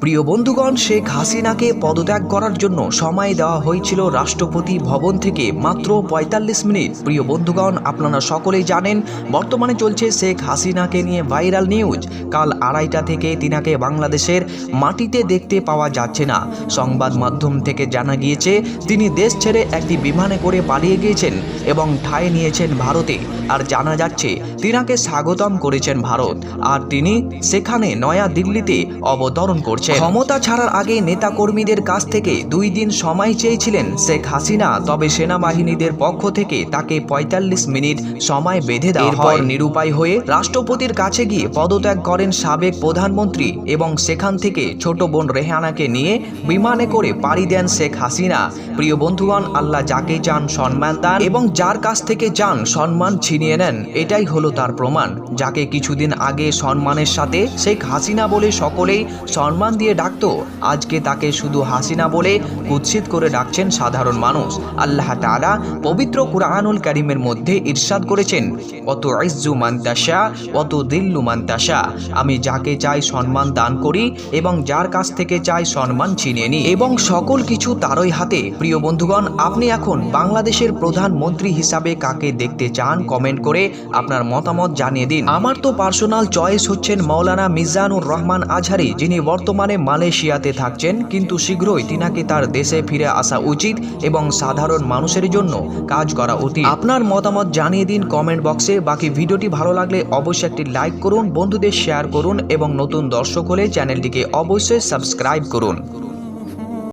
প্রিয় বন্ধুগণ, শেখ হাসিনাকে পদত্যাগ করার জন্য সময় দেওয়া হয়েছিল রাষ্ট্রপতি ভবন থেকে মাত্র পঁয়তাল্লিশ মিনিট। প্রিয় বন্ধুগণ, আপনারা সকলেই জানেন, বর্তমানে চলছে শেখ হাসিনাকে নিয়ে ভাইরাল নিউজ। কাল আড়াইটা থেকে তিনাকে বাংলাদেশের মাটিতে দেখতে পাওয়া যাচ্ছে না। সংবাদ মাধ্যম থেকে জানা গিয়েছে, তিনি দেশ ছেড়ে একটি বিমানে করে পালিয়ে গিয়েছেন এবং ঠাঁই নিয়েছেন ভারতে। আর জানা যাচ্ছে, তিনাকে স্বাগতম করেছেন ভারত। আর তিনি সেখানে নয়া দিল্লিতে অবতরণ করছেন। ক্ষমতা ছাড়ার আগে নেতাকর্মীদের কাছ থেকে দুই দিন সময় চেয়েছিলেন শেখ হাসিনা তবে সেনাবাহিনীদের পক্ষ থেকে তাকে পঁয়তাল্লিশ মিনিট সময় বেঁধে দেওয়া হয়। নিরুপায় হয়ে রাষ্ট্রপতির কাছে গিয়ে পদত্যাগ করেন সাবেক প্রধানমন্ত্রী এবং সেখান থেকে ছোট বোন রেহানাকে নিয়ে বিমানে করে পাড়ি দেন শেখ হাসিনা। প্রিয় বন্ধুগণ আল্লাহ যাকে চান সম্মান দান এবং যার কাছ থেকে চান সম্মান ছিনিয়ে নেন এটাই হলো তার প্রমাণ। যাকে কিছুদিন আগে সম্মানের সাথে শেখ হাসিনা বলে সকলেই সম্মান দিয়ে ডাকতো। আজকে তাকে শুধু হাসিনা বলে কুৎসিত করে ডাকছেন সাধারণ মানুষ। আল্লাহ তাআলা পবিত্র কুরআনুল কারিমের মধ্যে ইরশাদ করেছেন, অত ইজ্জু মান্তাসা অত দিল্লু মান্তাসা আমি যাকে চাই সম্মান দান করি এবং যার কাছ থেকে চাই সম্মান ছিনিয়ে নিই। এবং সকল কিছু তারই হাতে। প্রিয় বন্ধুগণ, আপনি এখন বাংলাদেশের প্রধানমন্ত্রী হিসাবে কাকে দেখতে চান কমেন্ট করে আপনার মতামত জানিয়ে দিন। আমার তো পার্সোনাল চয়েস হচ্ছেন মৌলানা মিজানুর রহমান আজহারি, যিনি বর্তমানে মালয়েশিয়াতে থাকছেন, কিন্তু শীঘ্রই তিনাকে তার দেশে ফিরে আসা উচিত এবং সাধারণ মানুষের জন্য কাজ করা উচিত। আপনার মতামত জানিয়ে দিন কমেন্ট বক্সে। বাকি ভিডিওটি ভালো লাগলে অবশ্যই একটি লাইক করুন, বন্ধুদের শেয়ার করুন এবং নতুন দর্শক হলে চ্যানেলটিকে অবশ্যই সাবস্ক্রাইব করুন।